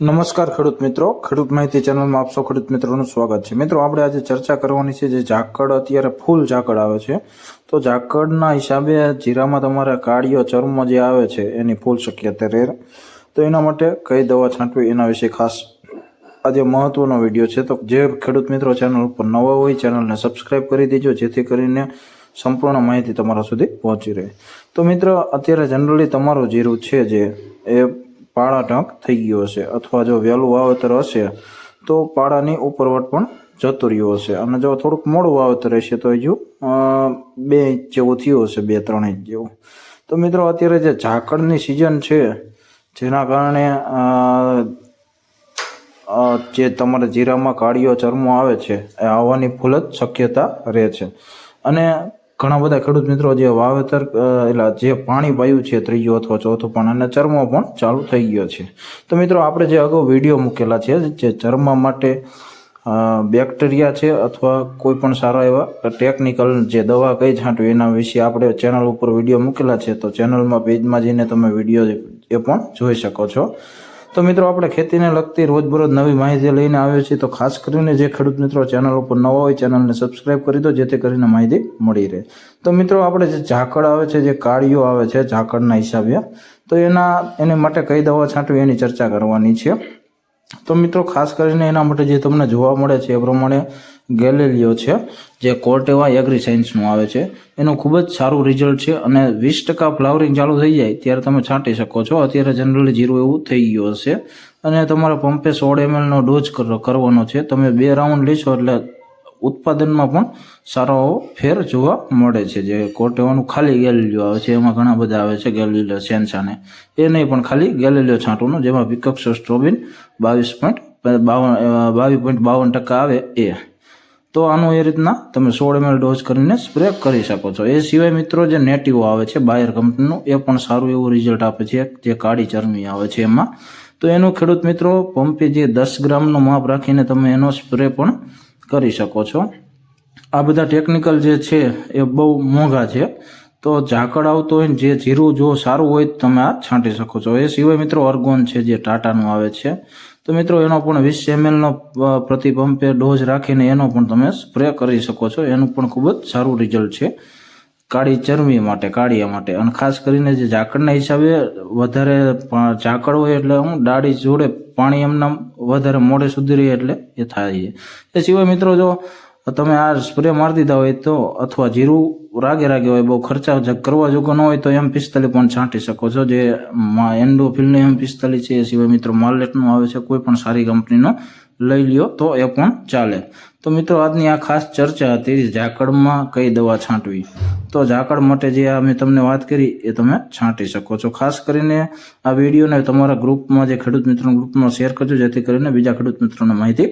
નમસ્કાર ખેડૂત મિત્રો. ખેડૂત માહિતી ચેનલમાં આપ સૌ ખેડૂત મિત્રોનું સ્વાગત છે. મિત્રો, આપણે આજે ચર્ચા કરવાની છે જે ઝાકળ અત્યારે ફૂલ ઝાકળ આવે છે. તો ઝાકળના હિસાબે જીરામાં તમારે કાળીઓ ચર્મ જે આવે છે, એની ફૂલ શક્યતા રહે તો એના માટે કઈ દવા છાંટવી, એના વિશે ખાસ આજે મહત્વનો વીડિયો છે. તો જે ખેડૂત મિત્રો ચેનલ ઉપર નવા હોય, ચેનલને સબસ્ક્રાઇબ કરી દેજો, જેથી કરીને સંપૂર્ણ માહિતી તમારા સુધી પહોંચી રહે. તો મિત્ર, અત્યારે જનરલી તમારું જીરું છે જે, એ પાળા ઢંક થઈ ગયો હશે અથવા જો વહેલું વાવેતર હશે, તો પાળાની ઉપરવટ પણ જતો રહ્યો હશે. અને જો થોડુંક મોડું વાવેતર રહેશે, તો હજુ બે ઇંચ જેવું થયું હશે, બે ત્રણ ઇંચ જેવું. તો મિત્રો, અત્યારે જે ઝાકળની સિઝન છે, જેના કારણે જે તમારા જીરામાં કાળીઓ, ચરમો આવે છે, એ આવવાની ફૂલ જ શક્યતા રહે છે. અને ઘણા બધા ખેડૂત મિત્રો જે વાવેતર એટલે જે પાણી પાયું છે ત્રીજો અથવા ચોથો પણ અને ચરમો પણ ચાલુ થઈ ગયો છે. તો મિત્રો આપણે જે અગાઉ વીડિયો મૂકેલા છે, જે ચરમા માટે બેક્ટેરિયા છે અથવા કોઈ પણ સારા એવા ટેકનિકલ જે દવા કઈ છાંટવી એના વિશે આપણે ચેનલ ઉપર વીડિયો મૂકેલા છે, તો ચેનલમાં પેજમાં જઈને તમે વીડિયો એ પણ જોઈ શકો છો. તો મિત્રો, આપણે ખેતીને લગતી રોજબરોજ નવી માહિતી લઈને આવ્યો છીએ. તો ખાસ કરીને જે ખેડૂત મિત્રો ચેનલ ઉપર નવા હોય, ચેનલને સબસ્ક્રાઇબ કરી દો, જેથી કરીને માહિતી મળી રહે. તો મિત્રો, આપણે જે ઝાકળ આવે છે, જે કાળીઓ આવે છે, ઝાકળના હિસાબે, તો એના, એની માટે કઈ દવા છાંટવી એની ચર્ચા કરવાની છે. તો મિત્રો, ખાસ કરીને એના માટે જે તમને જોવા મળે છે એ પ્રમાણે ગેલેલિયો છે, જે કોર્ટેવા એગ્રી સાયન્સનું આવે છે. એનું ખૂબ જ સારું રિઝલ્ટ છે અને વીસ ટકા ફ્લાવરિંગ ચાલુ થઈ જાય ત્યારે તમે છાંટી શકો છો. અત્યારે જનરલી જીરું એવું થઈ ગયું હશે. અને તમારે પંપે સોળ એમએલનો ડોઝ કરવાનો છે. તમે બે રાઉન્ડ લેશો એટલે ઉત્પાદનમાં પણ સારો એવો ફેર જોવા મળે છે. જે કોર્ટેવાનું ખાલી ગેલેલિયો આવે છે. એમાં ઘણા બધા આવે છે, ગેલેલિયો, સેન્સાને. એ નહીં પણ ખાલી ગેલેલિયો છાંટવાનું, જેમાં વિકક્ષ સ્ટ્રોબિન બાવીસ પોઈન્ટ બાવન બાવીસ પોઈન્ટ બાવન ટકા આવે એ. તો આનું એ રીતના તમે સોળ એમએલ ડોઝ કરીને સ્પ્રે કરી શકો છો. એ સિવાય મિત્રો જે નેટિવો આવે છે, બાયર કંપનીનું, એ પણ સારું એવું રિઝલ્ટ આપે છે, જે કાળી ચરમી આવે છે એમાં. તો એનું ખેડૂત મિત્રો, પંપે જે દસ ગ્રામનો માપ રાખીને તમે એનો સ્પ્રે પણ કરી શકો છો. આ બધા ટેકનિકલ જે છે, એ બહુ મોંઘા છે. તો ઝાકળ આવતો હોય જે જીરું જો સારું હોય તમે આ છાંટી શકો છો. એ સિવાય મિત્રો અર્ગોન છે જે ટાટાનું આવે છે. તો મિત્રો, એનો પણ વીસ એમએલનો પ્રતિ પંપે ડોઝ રાખીને એનો પણ તમે સ્પ્રે કરી શકો છો. એનું પણ ખૂબ જ સારું રિઝલ્ટ છે. કાળી ચરમી માટે, કાળિયા માટે. અને ખાસ કરીને જે ઝાકળના હિસાબે વધારે ઝાકળ હોય એટલે હું ડાળી જોડે પાણી એમના વધારે મોડે સુધી રહે એટલે એ થાય છે. એ સિવાય મિત્રો, જો તમે આ સ્પ્રે મારી દીધા હોય તો અથવા જીરું રાગે રાગે હોય, બહુ ખર્ચા કરવા જોગો ન હોય તો એમ પિસ્તાલીસ પણ છાંટી શકો છો. જે એન્ડોફિલનું એમ પિસ્તાલીસ છે, એ સિવાય મિત્રો માર્લેટનું આવે છે, કોઈ પણ સારી કંપનીનો લઈ લ્યો તો એ પણ ચાલે. તો મિત્રો, આજની આ ખાસ ચર્ચા હતી ઝાકળમાં કઈ દવા છાંટવી? તો ઝાકળ માટે જે આ મેં તમને વાત કરી, એ તમે છાંટી શકો છો. ખાસ કરીને આ વિડીયોને તમારા ગ્રુપમાં જે ખેડૂત મિત્રોના ગ્રુપમાં શેર કરજો, જેથી કરીને બીજા ખેડૂત મિત્રોને માહિતી